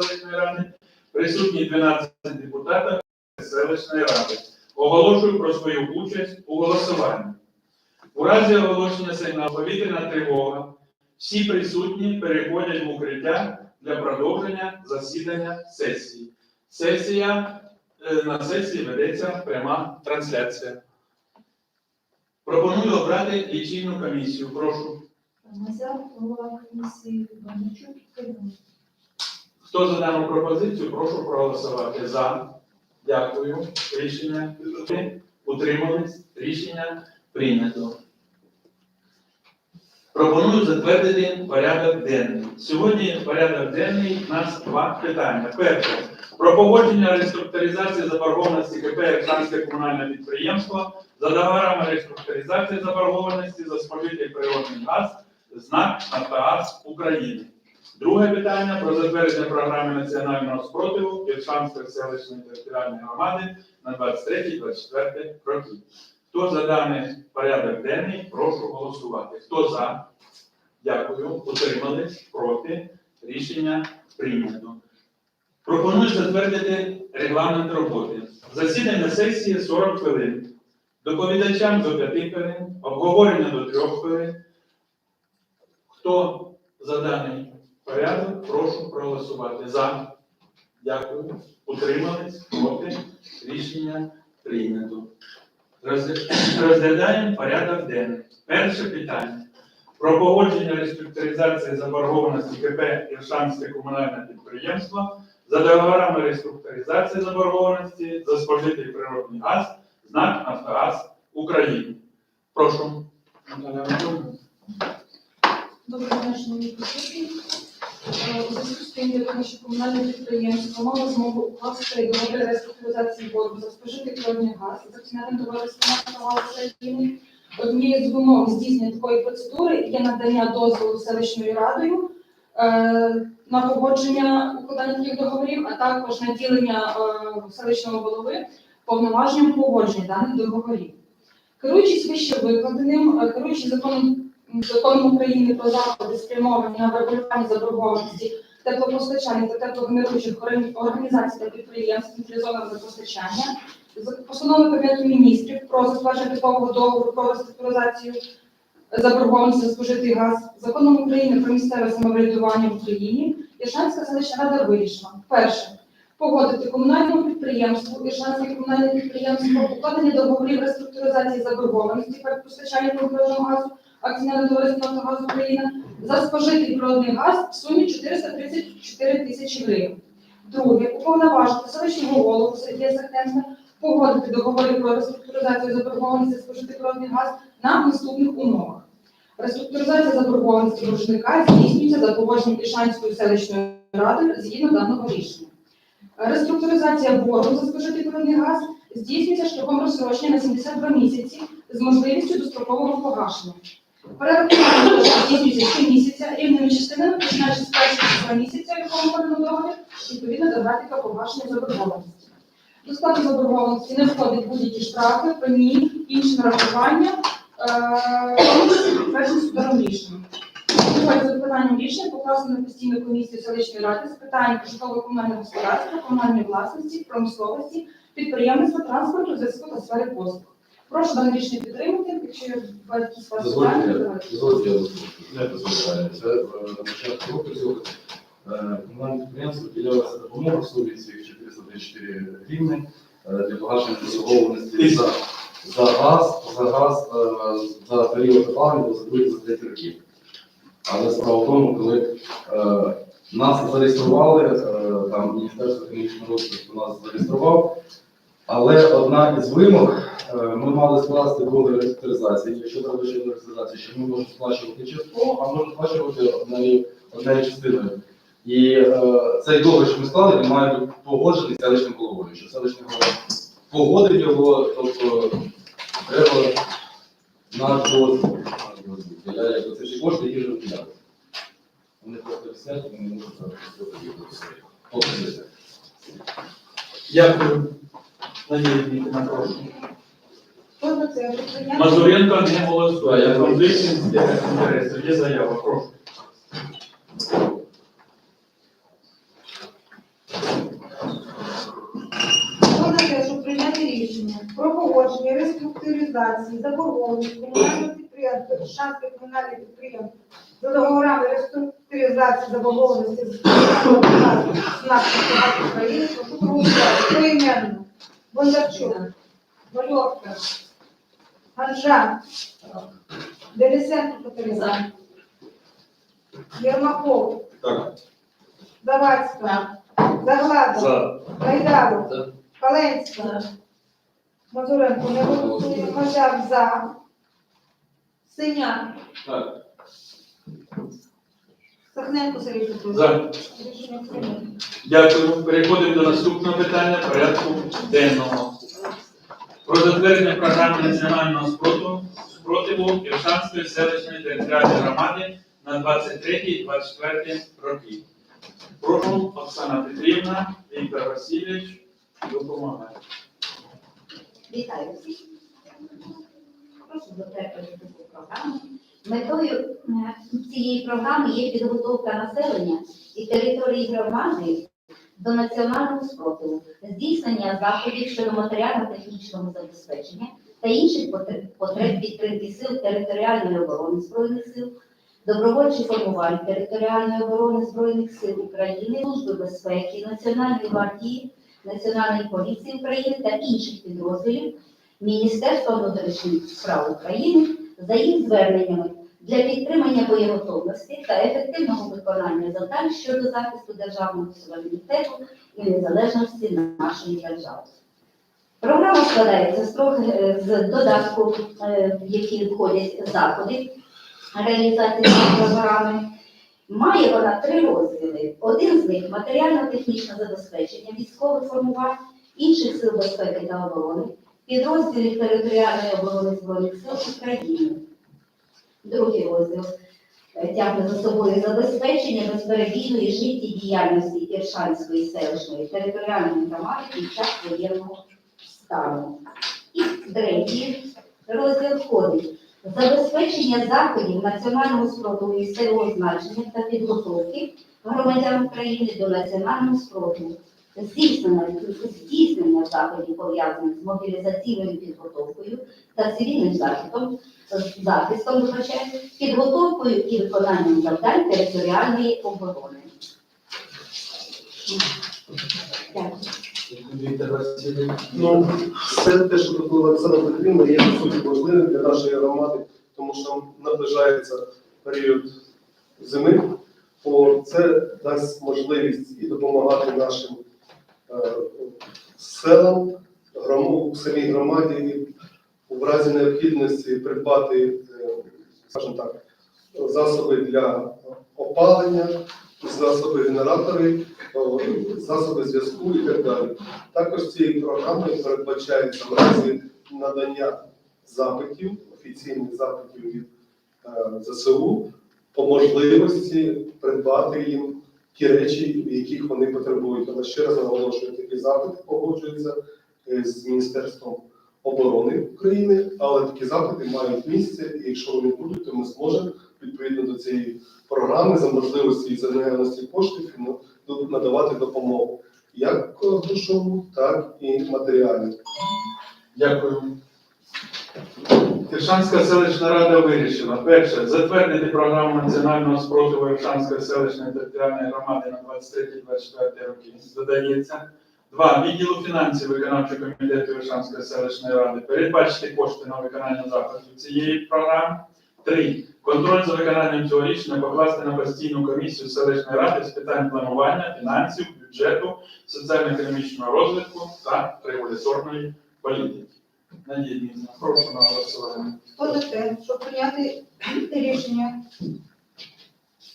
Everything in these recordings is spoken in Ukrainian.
селищної ради, присутні 12 депутатів селищної ради. Оголошую про свою участь у голосуванні. У разі оголошення сигналу повітряна тривога всі присутні переходять в укриття для продовження засідання сесії. Сесія е, на сесії ведеться пряма трансляція. Пропоную обрати лічильну комісію. Прошу. Назар, голова комісії підтримує. Хто за дану пропозицію, прошу проголосувати за. Дякую. Рішення утримались. Рішення прийнято. Пропоную затвердити порядок денний. Сьогодні порядок денний у нас два питання. Перше про погодження реструктуризації заборгованості КП Іршанське комунальне підприємство за договорами реструктуризації заборгованості за спожитий природний газ знак Нафтогаз України. Друге питання про затвердження програми національного спротиву Кіршанської селищної територіальної громади на 23-24 роки. Хто за даний порядок денний, прошу голосувати. Хто за? Дякую. Утримались? Проти? Рішення прийнято. Пропоную затвердити регламент роботи. Засідання сесії 40 хвилин. Доповідачам до 5 хвилин, обговорення до 3 хвилин. Хто за даний порядок, прошу проголосувати. За. Дякую. Утримались? Проти? Рішення прийнято. Розглядаємо порядок денний. Перше питання. Про погодження реструктуризації заборгованості КП Іршанське комунальне підприємство за договорами реструктуризації заборгованості за спожитий природний газ знак Нафтогаз України. Прошу. Доброго дня, шановні присутні. У зв'язку з тим, як наше комунальне підприємство мало змогу укласти договори реструктуризації боргу за спожитий природний газ з акціонерним товариством «Нафтогаз України. Однією з вимог здійснення такої процедури є надання дозволу селищною радою е, на погодження укладання таких договорів, а також наділення е, селищного голови повноваженням погодження даних договорів. Керуючись вище викладеним, е, керуючись законом законом України про заходи спрямовані на врегулювання заборгованості теплопостачання та теплогенеруючих організацій та підприємств централізованого водопостачання, з постанови Кабінету міністрів про затвердження типового договору про реструктуризацію заборгованості за спожитий газ, законом України про місцеве самоврядування в Україні, Іршанська селищна рада вирішила. Перше. Погодити комунальному підприємству Іршанське комунальне підприємство укладення договорів реструктуризації заборгованості перед постачанням природного газу акціонерне товариство «Нафтогаз Україна» за спожитий природний газ в сумі 434 тисячі гривень. Друге, уповноважити селищного голову Сергія Сахненка погодити договори про реструктуризацію заборгованості за спожитий природний газ на наступних умовах. Реструктуризація заборгованості боржника здійснюється за погодженням Ішанською селищною радою згідно даного рішення. Реструктуризація боргу за спожитий природний газ здійснюється шляхом розсрочення на 72 місяці з можливістю дострокового погашення. Коштів здійснюється щомісяця рівними частинами, починаючи з першого числа місяця, якому вкладено договір, відповідно до графіка погашення заборгованості. До складу заборгованості не входять будь-які штрафи, пені, інші нарахування, що судовим рішенням. Друге, за виконанням рішення покласти на постійну комісію селищної ради з питань житлово-комунального господарства, комунальної власності, промисловості, підприємництва, транспорту, зв'язку та сфери послуг. Прошу дане рішення підтримати. Якщо є якісь вас питання, Дозвольте, дозвольте, я не дозволяю. Це е, на початку року цього е, комунальне підприємство виділялося допомога в сумі цих 434 гривни е, для погашення заборгованості за, за газ, за газ е, за період опалення за за 5 років. Але справа в тому, коли е, нас зареєстрували, е, там Міністерство економічного розвитку нас зареєстрував, але одна із вимог, е, ми мали скласти договір реструктуризації. Якщо треба ще реструктуризації, що ми можемо сплачувати частково, а можемо сплачувати однією частиною. І е, цей договір, що ми склали, він має бути погоджений селищним головою. Що селищний голова погодив його, тобто треба наш дозвіл. Я як це всі кошти, які вже. Вони просто висять, не можемо зараз. Дякую. Надію, на прошу. Мазуренко не голосує. Конфлікт інтересів. Є заява. Прошу. Хто про погодження реструктуризації заборгованості комунального підприємства Шанське комунальне підприємство за договорами реструктуризації заборгованості з НАК України, прошу проголосувати. Поіменно. Бондарчук, Вальовка, Ганжа, Денисенко Катерина, Єрмаков, Так. Завадська, Заглада, За. Гайдаров, За. Каленська, Мазуренко, голосує, за, Синяк, Так. Сахненко Сергій Петрович. За. Рішення прийнято. Дякую. Переходимо до наступного питання порядку денного. Про затвердження програми національного спротиву, спротиву Іршанської селищної територіальної громади на 23-24 роки. Прошу, Оксана Петрівна, Віктор Васильович, допомагайте. Вітаю всіх. Прошу затвердити таку програму. Метою е, цієї програми є підготовка населення і території громади до національного спротиву, здійснення заходів щодо матеріально-технічного забезпечення та інших потреб- відкритих сил територіальної оборони Збройних сил, добровольчих формувань територіальної оборони Збройних сил України, Служби безпеки, Національної гвардії, Національної поліції України та інших підрозділів Міністерства внутрішніх справ України за їх зверненнями для підтримання боєготовності та ефективного виконання завдань щодо захисту державного суверенітету і незалежності нашої держави. Програма складається з трьох е, з додатку, е, в які входять заходи реалізації програми. Має вона три розділи. Один з них матеріально-технічне забезпечення військових формувань інших сил безпеки та оборони, підрозділів територіальної оборони Збройних сил України. Другий розділ е, тягне за собою забезпечення безперебійної життєдіяльності Іршанської селищної територіальної громади під час воєнного стану. І третій розділ входить забезпечення заходів національного спротиву місцевого значення та підготовки громадян України до національного спротиву, здійснення, здійснення заходів пов'язаних з мобілізаційною підготовкою та цивільним захистом, захистом вибачаю, підготовкою і виконанням завдань територіальної оборони. Ну, все те, що робила Оксана Петрівна, є по суті важливим для нашої громади, тому що наближається період зими, то це дасть можливість і допомагати нашим е, селам, грому- самій громаді, і разі необхідності придбати, е, скажімо так, засоби для опалення, засоби генератори, засоби зв'язку і так далі. Також цією програмою передбачається в разі надання запитів, офіційних запитів від е, ЗСУ, по можливості придбати їм ті речі, яких вони потребують. Але ще раз наголошую, такі запити погоджуються е, з Міністерством оборони України, але такі запити мають місце, і якщо вони будуть, то ми зможемо відповідно до цієї програми за можливості і за наявності коштів надавати допомогу як грошову, так і матеріальну. Дякую. Іршанська селищна рада вирішила. Перше, затвердити програму національного спротиву Іршанської селищної територіальної громади на 23-24 роки. Додається. Два. Відділу фінансів виконавчого комітету Іршанської селищної ради передбачити кошти на виконання заходів цієї програми. Три. Контроль за виконанням цього рішення покласти на постійну комісію селищної ради з питань планування, фінансів, бюджету, соціально-економічного розвитку та регуляторної політики. Надія Дмитрівна, прошу на голосування. Хто те, щоб прийняти рішення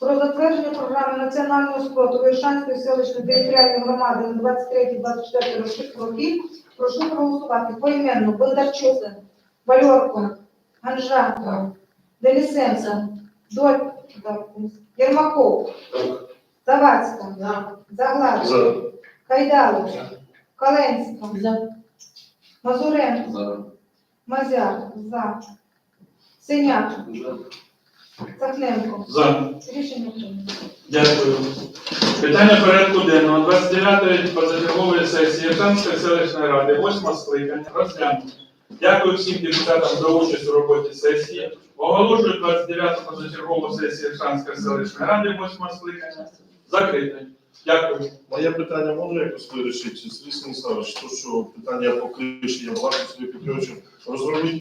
про затвердження програми національного спротиву Іршанської селищної територіальної громади на 23-24 роки- роки, прошу проголосувати поіменно Бондарчук, Вальорко, Ганжа, Денисенко, Доль, Єрмаков, Завадська, Заглада, За. Кайдалов, Каленська, Мазуренко, за. Синяк, За. Рішення прийнято. Дякую. Питання порядку денного 29-ї позачергової сесії Іршанської селищної ради, 8 скликання, розглянути. Дякую всім депутатам за участь у роботі сесії. Оголошую 29-ту позачергову сесію Іршанської селищної ради, 8 скликання, закритою. Дякую. Моє питання можна якось вирішити? Сергій Станіславович, то що питання по криші, я балакав з Сергієм розробіть